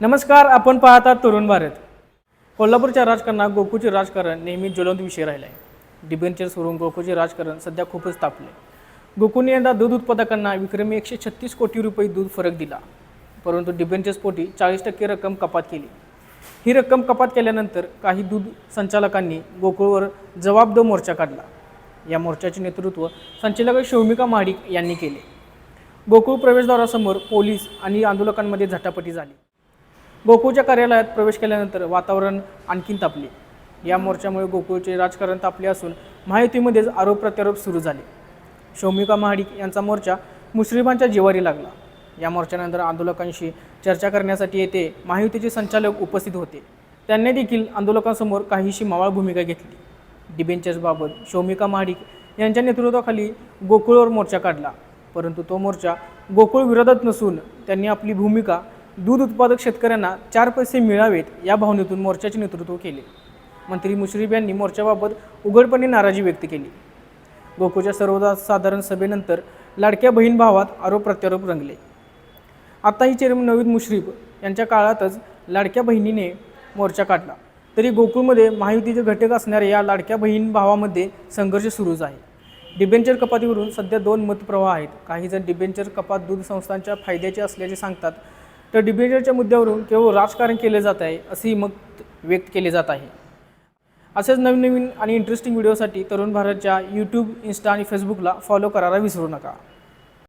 नमस्कार आपण पाहता तरुण भारत. कोल्हापूरच्या राजकारणात गोकुळचे राजकारण नेहमी ज्वलंत विषय राहिला आहे डिबेंचर्सवरून गोकुळचे राजकारण सध्या खूपच तापले गोकुळने यंदा दूध उत्पादकांना विक्रमी एकशे छत्तीस कोटी रुपये दूध फरक दिला. परंतु डिबेंचर्सपोटी चाळीस टक्के रक्कम कपात केली. ही रक्कम कपात केल्यानंतर काही दूध संचालकांनी गोकुळवर जबाबद मोर्चा काढला. या मोर्चाचे नेतृत्व संचालक शौमिका महाडिक यांनी केले. गोकुळ प्रवेशद्वारासमोर पोलीस आणि आंदोलकांमध्ये झटापटी झाली. गोकुळच्या कार्यालयात प्रवेश केल्यानंतर वातावरण आणखीन तापले. या मोर्चामुळे गोकुळचे राजकारण तापले असून महायुतीमध्येच आरोप प्रत्यारोप सुरू झाले. शौमिका महाडिक यांचा मोर्चा मुश्रीफांच्या जिवारी लागला. या मोर्चानंतर आंदोलकांशी चर्चा करण्यासाठी येथे महायुतीचे संचालक उपस्थित होते. त्यांनी देखील आंदोलकांसमोर काहीशी मावाळ भूमिका घेतली. डिबेंचर्सबाबत शौमिका महाडिक यांच्या नेतृत्वाखाली गोकुळवर मोर्चा काढला. परंतु तो मोर्चा गोकुळ विरोधात नसून त्यांनी आपली भूमिका दूध उत्पादक शेतकऱ्यांना चार पैसे मिळावेत या भावनेतून मोर्चाचे नेतृत्व केले. मंत्री मुश्रीफ यांनी मोर्चाबाबत उघडपणे नाराजी व्यक्त केली. गोकुळच्या सर्वसाधारण सभेनंतर लाडक्या बहीण भावात आरोप प्रत्यारोप रंगले. आताही चेअरमन नवीद मुश्रीफ यांच्या काळातच लाडक्या बहिणीने मोर्चा काढला. तरी गोकुळमध्ये महायुतीचे घटक असणाऱ्या या लाडक्या बहीण भावामध्ये संघर्ष सुरूच आहे. डिबेंचर कपातीवरून सध्या दोन मतप्रवाह आहेत. काही जण डिबेंचर कपात दूध संस्थांच्या फायद्याचे असल्याचे सांगतात. तर डिबेंचरच्या मुद्द्यावरून केवळ राजकारण केले जात आहे असेही मत व्यक्त केले जात आहे. असेच नवीन नवीन आणि इंटरेस्टिंग व्हिडिओसाठी तरुण भारतच्या यूट्यूब इन्स्टा आणि फेसबुकला फॉलो करायला विसरू नका.